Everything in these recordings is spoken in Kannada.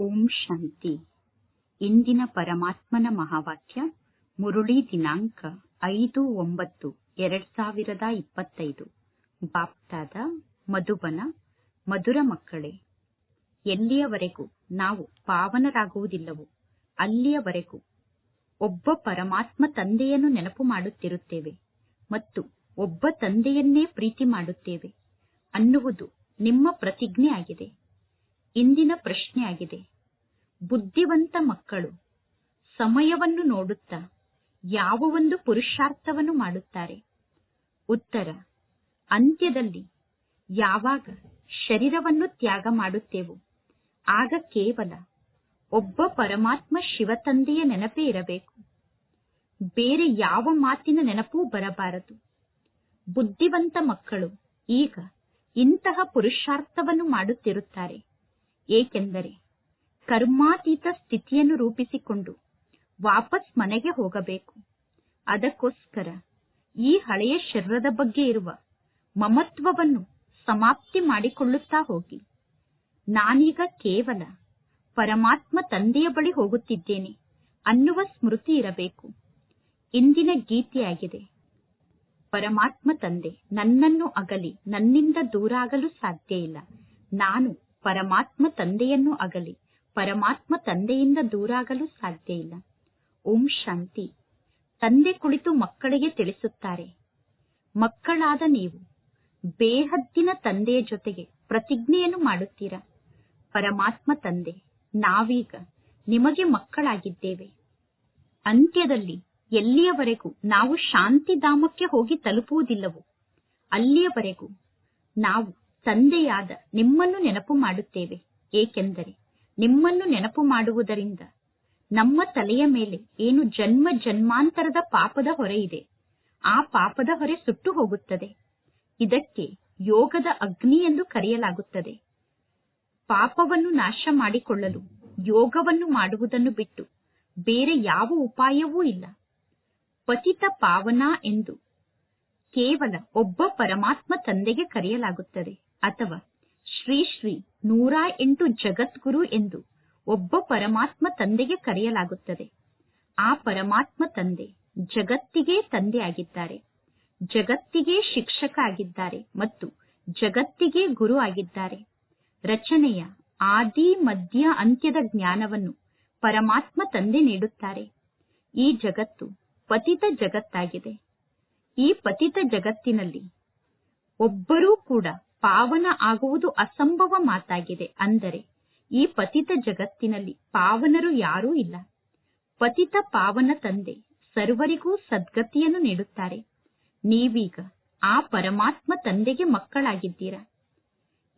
ಓಂ ಶಾಂತಿ. ಇಂದಿನ ಪರಮಾತ್ಮನ ಮಹಾವಾಕ್ಯ ಮುರುಳಿ ದಿನಾಂಕ ಐದು ಒಂಬತ್ತು ಎರಡ್ ಸಾವಿರದ ಇಪ್ಪತ್ತೈದು. ಬಾಪ್ತಾದ ಮಧುಬನ, ಮಧುರ ಮಕ್ಕಳೇ, ಎಲ್ಲಿಯವರೆಗೂ ನಾವು ಪಾವನರಾಗುವುದಿಲ್ಲವೋ ಅಲ್ಲಿಯವರೆಗೂ ಒಬ್ಬ ಪರಮಾತ್ಮ ತಂದೆಯನ್ನು ನೆನಪು ಮಾಡುತ್ತಿರುತ್ತೇವೆ ಮತ್ತು ಒಬ್ಬ ತಂದೆಯನ್ನೇ ಪ್ರೀತಿ ಮಾಡುತ್ತೇವೆ ಅನ್ನುವುದು ನಿಮ್ಮ ಪ್ರತಿಜ್ಞೆ ಆಗಿದೆ ಇಂದಿನ ಪ್ರಶ್ನೆಯಾಗಿದೆ. ಬುದ್ಧಿವಂತ ಮಕ್ಕಳು ಸಮಯವನ್ನು ನೋಡುತ್ತಾ ಯಾವ ಒಂದು ಪುರುಷಾರ್ಥವನ್ನು ಮಾಡುತ್ತಾರೆ? ಉತ್ತರ, ಅಂತ್ಯದಲ್ಲಿ ಯಾವಾಗ ಶರೀರವನ್ನು ತ್ಯಾಗ ಮಾಡುತ್ತೇವೋ, ಆಗ ಕೇವಲ ಒಬ್ಬ ಪರಮಾತ್ಮ ಶಿವತಂದೆಯ ನೆನಪೇ ಇರಬೇಕು. ಬೇರೆ ಯಾವ ಮಾತಿನ ನೆನಪೂ ಬರಬಾರದು. ಬುದ್ಧಿವಂತ ಮಕ್ಕಳು ಈಗ ಇಂತಹ ಪುರುಷಾರ್ಥವನ್ನು ಮಾಡುತ್ತಿರುತ್ತಾರೆ. ಏಕೆಂದರೆ ಕರ್ಮಾತೀತ ಸ್ಥಿತಿಯನ್ನು ರೂಪಿಸಿಕೊಂಡು ವಾಪಸ್ ಮನೆಗೆ ಹೋಗಬೇಕು. ಅದಕ್ಕೋಸ್ಕರ ಈ ಹಳೆಯ ಶರೀರದ ಬಗ್ಗೆ ಇರುವ ಮಮತ್ವವನ್ನು ಸಮಾಪ್ತಿ ಮಾಡಿಕೊಳ್ಳುತ್ತಾ ಹೋಗಿ. ನಾನೀಗ ಕೇವಲ ಪರಮಾತ್ಮ ತಂದೆಯ ಬಳಿ ಹೋಗುತ್ತಿದ್ದೇನೆ ಅನ್ನುವ ಸ್ಮೃತಿ ಇರಬೇಕು. ಇಂದಿನ ಗೀತೆಯಾಗಿದೆ, ಪರಮಾತ್ಮ ತಂದೆ, ನನ್ನನ್ನು ಅಗಲಿ, ನನ್ನಿಂದ ದೂರ ಆಗಲು ಸಾಧ್ಯ ಇಲ್ಲ. ನಾನು ಪರಮಾತ್ಮ ತಂದೆಯನ್ನು ಅಗಲಿ ಪರಮಾತ್ಮ ತಂದೆಯಿಂದ ದೂರಾಗಲು ಸಾಧ್ಯ ಇಲ್ಲ. ಓಂ ಶಾಂತಿ. ತಂದೆ ಕುಳಿತು ಮಕ್ಕಳಿಗೆ ತಿಳಿಸುತ್ತಾರೆ. ಮಕ್ಕಳಾದ ನೀವು, ಬೇಹದ್ದಿನ ತಂದೆಯ ಜೊತೆಗೆ ಪ್ರತಿಜ್ಞೆಯನ್ನು ಮಾಡುತ್ತೀರಾ? ಪರಮಾತ್ಮ ತಂದೆ, ನಾವೀಗ ನಿಮಗೆ ಮಕ್ಕಳಾಗಿದ್ದೇವೆ. ಅಂತ್ಯದಲ್ಲಿ ಎಲ್ಲಿಯವರೆಗೂ ನಾವು ಶಾಂತಿಧಾಮಕ್ಕೆ ಹೋಗಿ ತಲುಪುವುದಿಲ್ಲವೋ, ಅಲ್ಲಿಯವರೆಗೂ ನಾವು ತಂದೆಯಾದ ನಿಮ್ಮನ್ನು ನೆನಪು ಮಾಡುತ್ತೇವೆ. ಏಕೆಂದರೆ ನಿಮ್ಮನ್ನು ನೆನಪು ಮಾಡುವುದರಿಂದ ನಮ್ಮ ತಲೆಯ ಮೇಲೆ ಏನು ಜನ್ಮ ಜನ್ಮಾಂತರದ ಪಾಪದ ಹೊರೆ ಇದೆ, ಆ ಪಾಪದ ಹೊರೆ ಸುಟ್ಟು ಹೋಗುತ್ತದೆ. ಇದಕ್ಕೆ ಯೋಗದ ಅಗ್ನಿ ಎಂದು ಕರೆಯಲಾಗುತ್ತದೆ. ಪಾಪವನ್ನು ನಾಶ ಮಾಡಿಕೊಳ್ಳಲು ಯೋಗವನ್ನು ಮಾಡುವುದನ್ನು ಬಿಟ್ಟು ಬೇರೆ ಯಾವ ಉಪಾಯವೂ ಇಲ್ಲ. ಪತಿತ ಪಾವನ ಎಂದು ಕೇವಲ ಒಬ್ಬ ಪರಮಾತ್ಮ ತಂದೆಗೆ ಕರೆಯಲಾಗುತ್ತದೆ, ಅಥವಾ ಶ್ರೀ ಶ್ರೀ ನೂರ ಎಂಟು ಜಗದ್ಗುರು ಎಂದು ಒಬ್ಬ ಪರಮಾತ್ಮ ತಂದೆಗೆ ಕರೆಯಲಾಗುತ್ತದೆ. ಆ ಪರಮಾತ್ಮ ತಂದೆ ಜಗತ್ತಿಗೆ ತಂದೆ ಆಗಿದ್ದಾರೆ ಜಗತ್ತಿಗೆ ಶಿಕ್ಷಕ ಆಗಿದ್ದಾರೆ ಮತ್ತು ಜಗತ್ತಿಗೆ ಗುರು ಆಗಿದ್ದಾರೆ. ರಚನೆಯ ಆದಿ, ಮಧ್ಯ, ಅಂತ್ಯದ ಜ್ಞಾನವನ್ನು ಪರಮಾತ್ಮ ತಂದೆ ನೀಡುತ್ತಾರೆ. ಈ ಜಗತ್ತು ಪತಿತ ಜಗತ್ತಾಗಿದೆ. ಈ ಪತಿತ ಜಗತ್ತಿನಲ್ಲಿ ಒಬ್ಬರೂ ಕೂಡ ಪಾವನ ಆಗುವುದು ಅಸಂಭವ ಮಾತಾಗಿದೆ ಅಂದರೆ ಈ ಪತಿತ ಜಗತ್ತಿನಲ್ಲಿ ಪಾವನರು ಯಾರೂ ಇಲ್ಲ. ಪತಿತ ಪಾವನ ತಂದೆ ಸರ್ವರಿಗೂ ಸದ್ಗತಿಯನ್ನು ನೀಡುತ್ತಾರೆ. ನೀವೀಗ ಆ ಪರಮಾತ್ಮ ತಂದೆಗೆ ಮಕ್ಕಳಾಗಿದ್ದೀರಾ.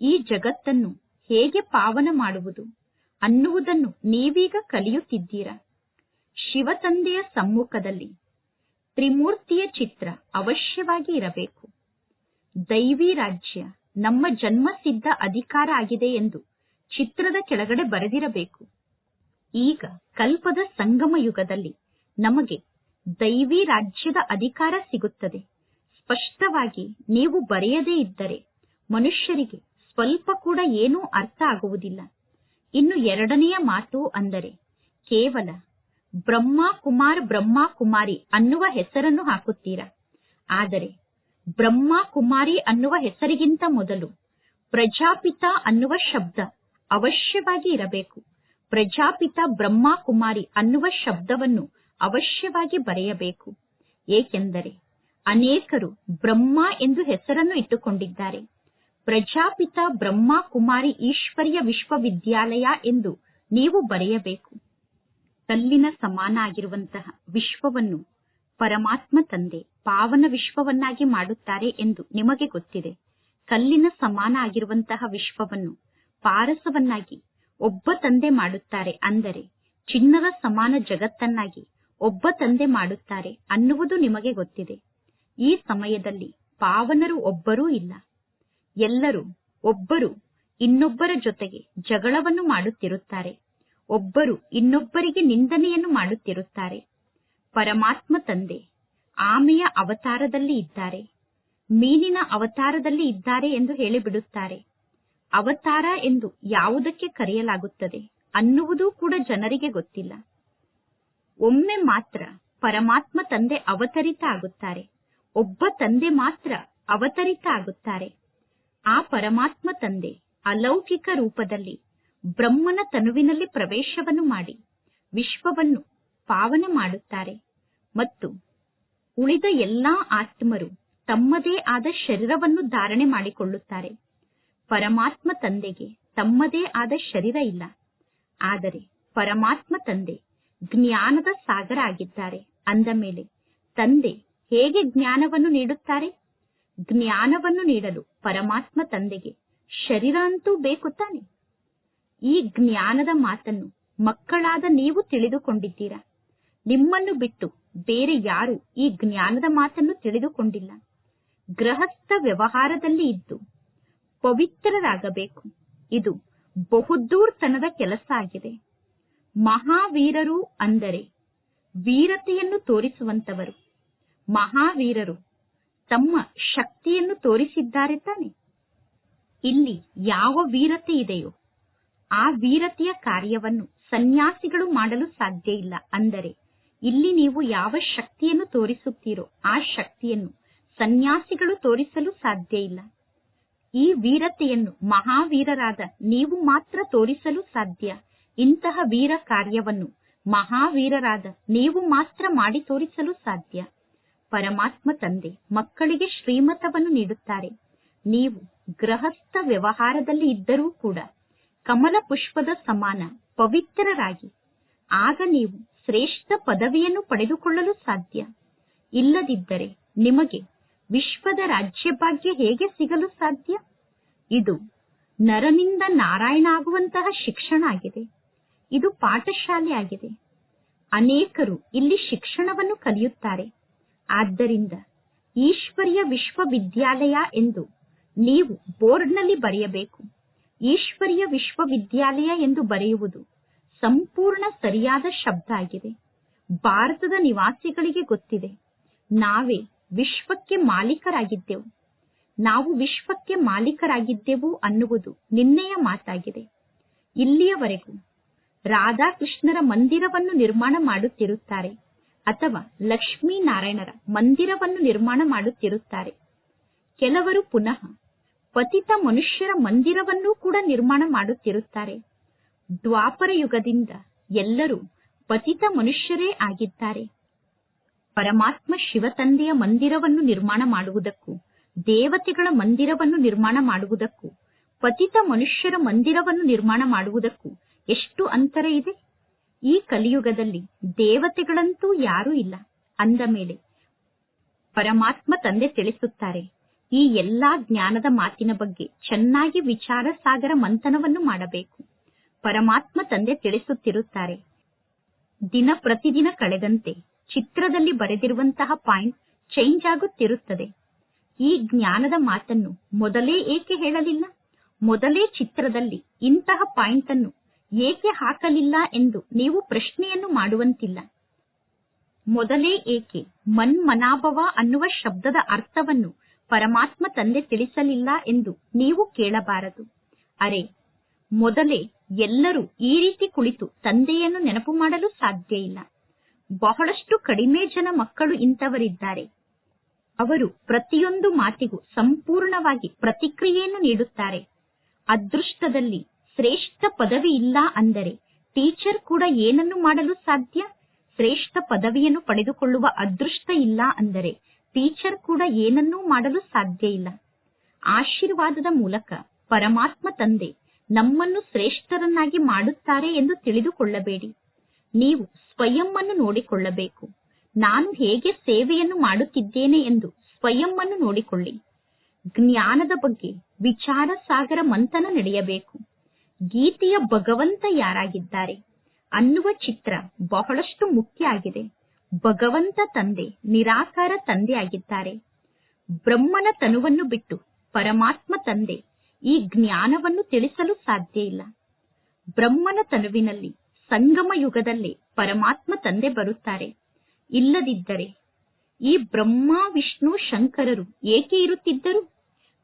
ಈ ಜಗತ್ತನ್ನು ಹೇಗೆ ಪಾವನ ಮಾಡುವುದು ಅನ್ನುವುದನ್ನು ನೀವೀಗ ಕಲಿಯುತ್ತಿದ್ದೀರಾ. ಶಿವತಂದೆಯ ಸಮ್ಮುಖದಲ್ಲಿ ತ್ರಿಮೂರ್ತಿಯ ಚಿತ್ರ ಅವಶ್ಯವಾಗಿ ಇರಬೇಕು. ದೈವಿ ರಾಜ್ಯ ನಮ್ಮ ಜನ್ಮಸಿದ್ಧ ಅಧಿಕಾರ ಆಗಿದೆ ಎಂದು ಚಿತ್ರದ ಕೆಳಗಡೆ ಬರೆದಿರಬೇಕು. ಈಗ ಕಲ್ಪದ ಸಂಗಮ ಯುಗದಲ್ಲಿ ನಮಗೆ ದೈವಿ ರಾಜ್ಯದ ಅಧಿಕಾರ ಸಿಗುತ್ತದೆ. ಸ್ಪಷ್ಟವಾಗಿ ನೀವು ಬರೆಯದೇ ಇದ್ದರೆ ಮನುಷ್ಯರಿಗೆ ಸ್ವಲ್ಪ ಕೂಡ ಏನೂ ಅರ್ಥ ಆಗುವುದಿಲ್ಲ. ಇನ್ನು ಎರಡನೆಯ ಮಾತು ಅಂದರೆ ಕೇವಲ ಬ್ರಹ್ಮ ಕುಮಾರ್ ಬ್ರಹ್ಮ ಕುಮಾರಿ ಅನ್ನುವ ಹೆಸರನ್ನು ಹಾಕುತ್ತೀರಾ? ಆದರೆ ಬ್ರಹ್ಮ ಕುಮಾರಿ ಅನ್ನುವ ಹೆಸರಿಗಿಂತ ಮೊದಲು. ಪ್ರಜಾಪಿತ ಅನ್ನುವ ಶಬ್ದ ಅವಶ್ಯವಾಗಿ ಇರಬೇಕು. ಪ್ರಜಾಪಿತ ಬ್ರಹ್ಮ ಕುಮಾರಿ ಅನ್ನುವ ಶಬ್ದವನ್ನು ಅವಶ್ಯವಾಗಿ ಬರೆಯಬೇಕು. ಏಕೆಂದರೆ ಅನೇಕರು ಬ್ರಹ್ಮ ಎಂದು ಹೆಸರನ್ನು ಇಟ್ಟುಕೊಂಡಿದ್ದಾರೆ. ಪ್ರಜಾಪಿತ ಬ್ರಹ್ಮ ಕುಮಾರಿ ಈಶ್ವರ್ಯ ವಿಶ್ವವಿದ್ಯಾಲಯ ಎಂದು ನೀವು ಬರೆಯಬೇಕು. ಕಲ್ಲಿನ ಸಮಾನ ಆಗಿರುವಂತಹ ವಿಶ್ವವನ್ನು ಪರಮಾತ್ಮ ತಂದೆ ಪಾವನ ವಿಶ್ವವನ್ನಾಗಿ ಮಾಡುತ್ತಾರೆ ಎಂದು ನಿಮಗೆ ಗೊತ್ತಿದೆ. ಕಲ್ಲಿನ ಸಮಾನ ಆಗಿರುವಂತಹ ವಿಶ್ವವನ್ನು ಪಾರಸವನ್ನಾಗಿ ಒಬ್ಬ ತಂದೆ ಮಾಡುತ್ತಾರೆ ಅಂದರೆ ಚಿನ್ನದ ಸಮಾನ ಜಗತ್ತನ್ನಾಗಿ ಒಬ್ಬ ತಂದೆ ಮಾಡುತ್ತಾರೆ ಅನ್ನುವುದು ನಿಮಗೆ ಗೊತ್ತಿದೆ. ಈ ಸಮಯದಲ್ಲಿ ಪಾವನರು ಒಬ್ಬರೂ ಇಲ್ಲ. ಎಲ್ಲರೂ ಒಬ್ಬರು ಇನ್ನೊಬ್ಬರ ಜೊತೆಗೆ ಜಗಳವನ್ನು ಮಾಡುತ್ತಿರುತ್ತಾರೆ. ಒಬ್ಬರು ಇನ್ನೊಬ್ಬರಿಗೆ ನಿಂದನೆಯನ್ನು ಮಾಡುತ್ತಿರುತ್ತಾರೆ. ಪರಮಾತ್ಮ ತಂದೆ. ಆಮೆಯ ಅವತಾರದಲ್ಲಿ ಇದ್ದಾರೆ. ಮೀನಿನ ಅವತಾರದಲ್ಲಿ ಇದ್ದಾರೆ ಎಂದು ಹೇಳಿಬಿಡುತ್ತಾರೆ. ಅವತಾರ ಎಂದು ಯಾವುದಕ್ಕೆ ಕರೆಯಲಾಗುತ್ತದೆ ಅನ್ನುವುದೂ ಕೂಡ ಜನರಿಗೆ ಗೊತ್ತಿಲ್ಲ. ಒಮ್ಮೆ ಮಾತ್ರ ಪರಮಾತ್ಮ ತಂದೆ ಅವತರಿತ ಆಗುತ್ತಾರೆ. ಒಬ್ಬ ತಂದೆ ಮಾತ್ರ ಅವತರಿತ ಆಗುತ್ತಾರೆ. ಆ ಪರಮಾತ್ಮ ತಂದೆ ಅಲೌಕಿಕ ರೂಪದಲ್ಲಿ ಬ್ರಹ್ಮನ ತನುವಿನಲ್ಲಿ ಪ್ರವೇಶವನ್ನು ಮಾಡಿ ವಿಶ್ವವನ್ನು ಪಾವನ ಮಾಡುತ್ತಾರೆ. ಮತ್ತು ಉಳಿದ ಎಲ್ಲಾ ಆತ್ಮರು ತಮ್ಮದೇ ಆದ ಶರೀರವನ್ನು ಧಾರಣೆ ಮಾಡಿಕೊಳ್ಳುತ್ತಾರೆ. ಪರಮಾತ್ಮ ತಂದೆಗೆ ತಮ್ಮದೇ ಆದ ಶರೀರ ಇಲ್ಲ. ಆದರೆ ಪರಮಾತ್ಮ ತಂದೆ ಜ್ಞಾನದ ಸಾಗರ ಆಗಿದ್ದಾರೆ. ಅಂದ ಮೇಲೆ ತಂದೆ ಹೇಗೆ ಜ್ಞಾನವನ್ನು ನೀಡುತ್ತಾರೆ? ಜ್ಞಾನವನ್ನು ನೀಡಲು ಪರಮಾತ್ಮ ತಂದೆಗೆ ಶರೀರ ಅಂತೂ ಬೇಕು ತಾನೆ ಈ ಜ್ಞಾನದ ಮಾತನ್ನು ಮಕ್ಕಳಾದ ನೀವು ತಿಳಿದುಕೊಂಡಿದ್ದೀರಾ? ನಿಮ್ಮನ್ನು ಬಿಟ್ಟು ಬೇರೆ ಯಾರು ಈ ಜ್ಞಾನದ ಮಾತನ್ನು ತಿಳಿದುಕೊಂಡಿಲ್ಲ. ಗೃಹಸ್ಥ ವ್ಯವಹಾರದಲ್ಲಿ ಇದ್ದು ಪವಿತ್ರರಾಗಬೇಕು. ಇದು ಬಹುದೂರ್ತನದ ಕೆಲಸ ಆಗಿದೆ. ಮಹಾವೀರರು ಅಂದರೆ ವೀರತೆಯನ್ನು ತೋರಿಸುವಂತವರು ಮಹಾವೀರರು ತಮ್ಮ ಶಕ್ತಿಯನ್ನು ತೋರಿಸಿದ್ದಾರೆ ತಾನೆ. ಇಲ್ಲಿ ಯಾವ ವೀರತೆ ಇದೆಯೋ ಆ ವೀರತೆಯ ಕಾರ್ಯವನ್ನು ಸನ್ಯಾಸಿಗಳು ಮಾಡಲು ಸಾಧ್ಯ ಇಲ್ಲ ಅಂದರೆ ಇಲ್ಲಿ ನೀವು ಯಾವ ಶಕ್ತಿಯನ್ನು ತೋರಿಸುತ್ತೀರೋ ಆ ಶಕ್ತಿಯನ್ನು ಸನ್ಯಾಸಿಗಳು ತೋರಿಸಲು ಸಾಧ್ಯ ಇಲ್ಲ. ಈ ವೀರತೆಯನ್ನು ಮಹಾವೀರರಾದ ನೀವು ಮಾತ್ರ ತೋರಿಸಲು ಸಾಧ್ಯ. ಇಂತಹ ವೀರ ಕಾರ್ಯವನ್ನು ಮಹಾವೀರರಾದ ನೀವು ಮಾತ್ರ ಮಾಡಿ ತೋರಿಸಲು ಸಾಧ್ಯ. ಪರಮಾತ್ಮ ತಂದೆ ಮಕ್ಕಳಿಗೆ ಶ್ರೀಮತವನ್ನು ನೀಡುತ್ತಾರೆ. ನೀವು ಗೃಹಸ್ಥ ವ್ಯವಹಾರದಲ್ಲಿ ಇದ್ದರೂ ಕೂಡ ಕಮಲ ಪುಷ್ಪದ ಸಮಾನ ಪವಿತ್ರರಾಗಿ. ಆಗ ನೀವು ಶ್ರೇಷ್ಠ ಪದವಿಯನ್ನು ಪಡೆದುಕೊಳ್ಳಲು ಸಾಧ್ಯ. ಇಲ್ಲದಿದ್ದರೆ ನಿಮಗೆ ವಿಶ್ವದ ರಾಜ್ಯಭಾಗ್ಯ ಹೇಗೆ ಸಿಗಲು ಸಾಧ್ಯ? ಇದು ನರನಿಂದ ನಾರಾಯಣ ಆಗುವಂತಹ ಶಿಕ್ಷಣ ಆಗಿದೆ. ಇದು ಪಾಠಶಾಲೆ ಆಗಿದೆ. ಅನೇಕರು ಇಲ್ಲಿ ಶಿಕ್ಷಣವನ್ನು ಕಲಿಯುತ್ತಾರೆ. ಆದ್ದರಿಂದ ಈಶ್ವರ್ಯ ವಿಶ್ವವಿದ್ಯಾಲಯ ಎಂದು ನೀವು ಬೋರ್ಡ್ನಲ್ಲಿ ಬರೆಯಬೇಕು. ಈಶ್ವರೀಯ ವಿಶ್ವವಿದ್ಯಾಲಯ ಎಂದು ಬರೆಯುವುದು ಸಂಪೂರ್ಣ ಸರಿಯಾದ ಶಬ್ದ ಆಗಿದೆ. ಭಾರತದ ನಿವಾಸಿಗಳಿಗೆ ಗೊತ್ತಿದೆ. ನಾವೇ ವಿಶ್ವಕ್ಕೆ ಮಾಲೀಕರಾಗಿದ್ದೆವು. ನಾವು ವಿಶ್ವಕ್ಕೆ ಮಾಲೀಕರಾಗಿದ್ದೆವು ಅನ್ನುವುದು ನಿನ್ನೆಯ ಮಾತಾಗಿದೆ. ಇಲ್ಲಿಯವರೆಗೂ ರಾಧಾಕೃಷ್ಣರ ಮಂದಿರವನ್ನು ನಿರ್ಮಾಣ ಮಾಡುತ್ತಿರುತ್ತಾರೆ ಅಥವಾ ಲಕ್ಷ್ಮೀನಾರಾಯಣರ ಮಂದಿರವನ್ನು ನಿರ್ಮಾಣ ಮಾಡುತ್ತಿರುತ್ತಾರೆ. ಕೆಲವರು ಪುನಃ ಪತಿತ ಮನುಷ್ಯರ ಮಂದಿರವನ್ನೂ ಕೂಡ ನಿರ್ಮಾಣ ಮಾಡುತ್ತಿರುತ್ತಾರೆ. ದ್ವಾಪರ ಯುಗದಿಂದ ಎಲ್ಲರೂ ಪತಿತ ಮನುಷ್ಯರೇ ಆಗಿದ್ದಾರೆ. ಪರಮಾತ್ಮ ಶಿವತಂದೆಯ ಮಂದಿರವನ್ನು ನಿರ್ಮಾಣ ಮಾಡುವುದಕ್ಕೂ, ದೇವತೆಗಳ ಮಂದಿರವನ್ನು ನಿರ್ಮಾಣ ಮಾಡುವುದಕ್ಕೂ, ಪತಿತ ಮನುಷ್ಯರ ಮಂದಿರವನ್ನು ನಿರ್ಮಾಣ ಮಾಡುವುದಕ್ಕೂ ಎಷ್ಟು ಅಂತರ ಇದೆ? ಈ ಕಲಿಯುಗದಲ್ಲಿ ದೇವತೆಗಳಂತೂ ಯಾರೂ ಇಲ್ಲ. ಅಂದ ಮೇಲೆ ಪರಮಾತ್ಮ ತಂದೆ ತಿಳಿಸುತ್ತಾರೆ, ಈ ಎಲ್ಲಾ ಜ್ಞಾನದ ಮಾತಿನ ಬಗ್ಗೆ ಚೆನ್ನಾಗಿ ವಿಚಾರ ಸಾಗರ ಮಂಥನವನ್ನು ಮಾಡಬೇಕು. ಪರಮಾತ್ಮ ತಂದೆ ತಿಳಿಸುತ್ತಿರುತ್ತಾರೆ. ದಿನ ಪ್ರತಿದಿನ ಕಳೆದಂತೆ ಚಿತ್ರದಲ್ಲಿ ಬರೆದಿರುವಂತಹ ಪಾಯಿಂಟ್ ಚೇಂಜ್ ಆಗುತ್ತಿರುತ್ತದೆ. ಈ ಜ್ಞಾನದ ಮಾತನ್ನು ಮೊದಲೇ ಏಕೆ ಹೇಳಲಿಲ್ಲ? ಮೊದಲೇ ಚಿತ್ರದಲ್ಲಿ ಇಂತಹ ಪಾಯಿಂಟ್ ಅನ್ನು ಏಕೆ ಹಾಕಲಿಲ್ಲ ಎಂದು ನೀವು ಪ್ರಶ್ನೆಯನ್ನು ಮಾಡುವಂತಿಲ್ಲ. ಮೊದಲೇ ಏಕೆ ಮನ್ಮನಾಭವ ಅನ್ನುವ ಶಬ್ದದ ಅರ್ಥವನ್ನು ಪರಮಾತ್ಮ ತಂದೆ ತಿಳಿಸಲಿಲ್ಲ ಎಂದು ನೀವು ಕೇಳಬಾರದು. ಅರೆ ಮೊದಲೇ ಎಲ್ಲರೂ ಈ ರೀತಿ ಕುಳಿತು ತಂದೆಯನ್ನು ನೆನಪು ಮಾಡಲು ಸಾಧ್ಯ ಇಲ್ಲ. ಬಹಳಷ್ಟು ಕಡಿಮೆ ಜನ ಮಕ್ಕಳು ಇಂಥವರಿದ್ದಾರೆ. ಅವರು ಪ್ರತಿಯೊಂದು ಮಾತಿಗೂ ಸಂಪೂರ್ಣವಾಗಿ ಪ್ರತಿಕ್ರಿಯೆಯನ್ನು ನೀಡುತ್ತಾರೆ. ಅದೃಷ್ಟದಲ್ಲಿ ಶ್ರೇಷ್ಠ ಪದವಿ ಇಲ್ಲ ಅಂದರೆ ಟೀಚರ್ ಕೂಡ ಏನನ್ನು ಮಾಡಲು ಸಾಧ್ಯ? ಶ್ರೇಷ್ಠ ಪದವಿಯನ್ನು ಪಡೆದುಕೊಳ್ಳುವ ಅದೃಷ್ಟ ಇಲ್ಲ ಅಂದರೆ ಟೀಚರ್ ಕೂಡ ಏನನ್ನೂ ಮಾಡಲು ಸಾಧ್ಯ ಇಲ್ಲ. ಆಶೀರ್ವಾದದ ಮೂಲಕ ಪರಮಾತ್ಮ ತಂದೆ ನಮ್ಮನ್ನು ಶ್ರೇಷ್ಠರನ್ನಾಗಿ ಮಾಡುತ್ತಾರೆ ಎಂದು ತಿಳಿದುಕೊಳ್ಳಬೇಡಿ. ನೀವು ಸ್ವಯಂ ನೋಡಿಕೊಳ್ಳಬೇಕು. ನಾನು ಹೇಗೆ ಸೇವೆಯನ್ನು ಮಾಡುತ್ತಿದ್ದೇನೆ ಎಂದು ಸ್ವಯಂ ಅನ್ನು ನೋಡಿಕೊಳ್ಳಿ. ಜ್ಞಾನದ ಬಗ್ಗೆ ವಿಚಾರ ಸಾಗರ ಮಂಥನ ನಡೆಯಬೇಕು. ಗೀತೆಯ ಭಗವಂತ ಯಾರಾಗಿದ್ದಾರೆ? ಅನ್ನುವ ಚಿತ್ರ ಬಹಳಷ್ಟು ಮುಖ್ಯ ಆಗಿದೆ. ಭಗವಂತ ತಂದೆ, ನಿರಾಕಾರ ತಂದೆ ಆಗಿದ್ದಾರೆ ಬ್ರಹ್ಮನ ತನುವನ್ನು ಬಿಟ್ಟು ಪರಮಾತ್ಮ ತಂದೆ ಈ ಜ್ಞಾನವನ್ನು ತಿಳಿಸಲು ಸಾಧ್ಯ ಇಲ್ಲ. ಬ್ರಹ್ಮನ ತನುವಿನಲ್ಲಿ ಸಂಗಮ ಯುಗದಲ್ಲೇ ಪರಮಾತ್ಮ ತಂದೆ ಬರುತ್ತಾರೆ. ಇಲ್ಲದಿದ್ದರೆ ಈ ಬ್ರಹ್ಮ, ವಿಷ್ಣು, ಶಂಕರರು ಏಕೆ ಇರುತ್ತಿದ್ದರು?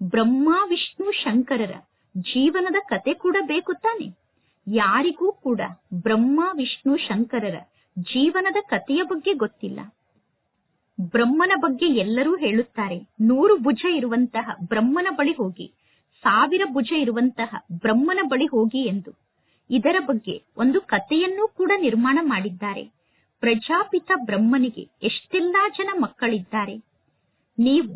ಬ್ರಹ್ಮ, ವಿಷ್ಣು, ಶಂಕರರ ಜೀವನದ ಕತೆ ಕೂಡ ಬೇಕು ತಾನೆ? ಯಾರಿಗೂ ಕೂಡ ಬ್ರಹ್ಮ, ವಿಷ್ಣು, ಶಂಕರರ ಜೀವನದ ಕಥೆಯ ಬಗ್ಗೆ ಗೊತ್ತಿಲ್ಲ. ಬ್ರಹ್ಮನ ಬಗ್ಗೆ ಎಲ್ಲರೂ ಹೇಳುತ್ತಾರೆ, ನೂರು ಭುಜ ಇರುವಂತಹ ಬ್ರಹ್ಮನ ಬಳಿ ಹೋಗಿ ಸಾವಿರ ಭುಜ ಇರುವಂತಹ ಬ್ರಹ್ಮನ ಬಳಿ ಹೋಗಿ ಎಂದು. ಇದರ ಬಗ್ಗೆ ಒಂದು ಕಥೆಯನ್ನೂ ಕೂಡ ನಿರ್ಮಾಣ ಮಾಡಿದ್ದಾರೆ. ಪ್ರಜಾಪಿತ ಬ್ರಹ್ಮನಿಗೆ ಎಷ್ಟೆಲ್ಲಾ ಜನ ಮಕ್ಕಳಿದ್ದಾರೆ. ನೀವು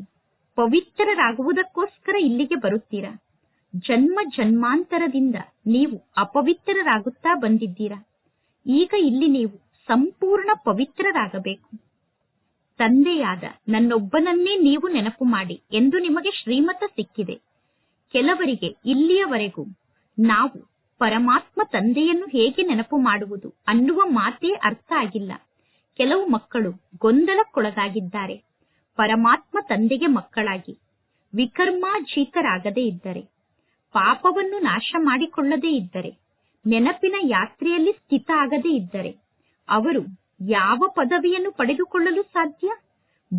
ಪವಿತ್ರರಾಗುವುದಕ್ಕೋಸ್ಕರ ಇಲ್ಲಿಗೆ ಬರುತ್ತೀರಾ? ಜನ್ಮ ಜನ್ಮಾಂತರದಿಂದ ನೀವು ಅಪವಿತ್ರರಾಗುತ್ತಾ ಬಂದಿದ್ದೀರಾ? ಈಗ ಇಲ್ಲಿ ನೀವು ಸಂಪೂರ್ಣ ಪವಿತ್ರರಾಗಬೇಕು. ತಂದೆಯಾದ ನನ್ನೊಬ್ಬನನ್ನೇ ನೀವು ನೆನಪು ಮಾಡಿ ಎಂದು ನಿಮಗೆ ಶ್ರೀಮತ ಸಿಕ್ಕಿದೆ. ಕೆಲವರಿಗೆ ಇಲ್ಲಿಯವರೆಗೂ ನಾವು ಪರಮಾತ್ಮ ತಂದೆಯನ್ನು ಹೇಗೆ ನೆನಪು ಮಾಡುವುದು ಅನ್ನುವ ಮಾತೇ ಅರ್ಥ ಆಗಿಲ್ಲ. ಕೆಲವು ಮಕ್ಕಳು ಗೊಂದಲಕ್ಕೊಳಗಾಗಿದ್ದಾರೆ. ಪರಮಾತ್ಮ ತಂದೆಗೆ ಮಕ್ಕಳಾಗಿ ವಿಕರ್ಮಾಜೀತರಾಗದೇ ಇದ್ದರೆ, ಪಾಪವನ್ನು ನಾಶ ಮಾಡಿಕೊಳ್ಳದೇ ಇದ್ದರೆ, ನೆನಪಿನ ಯಾತ್ರೆಯಲ್ಲಿ ಸ್ಥಿತ ಆಗದೇ ಇದ್ದರೆ, ಅವರು ಯಾವ ಪದವಿಯನ್ನು ಪಡೆದುಕೊಳ್ಳಲು ಸಾಧ್ಯ?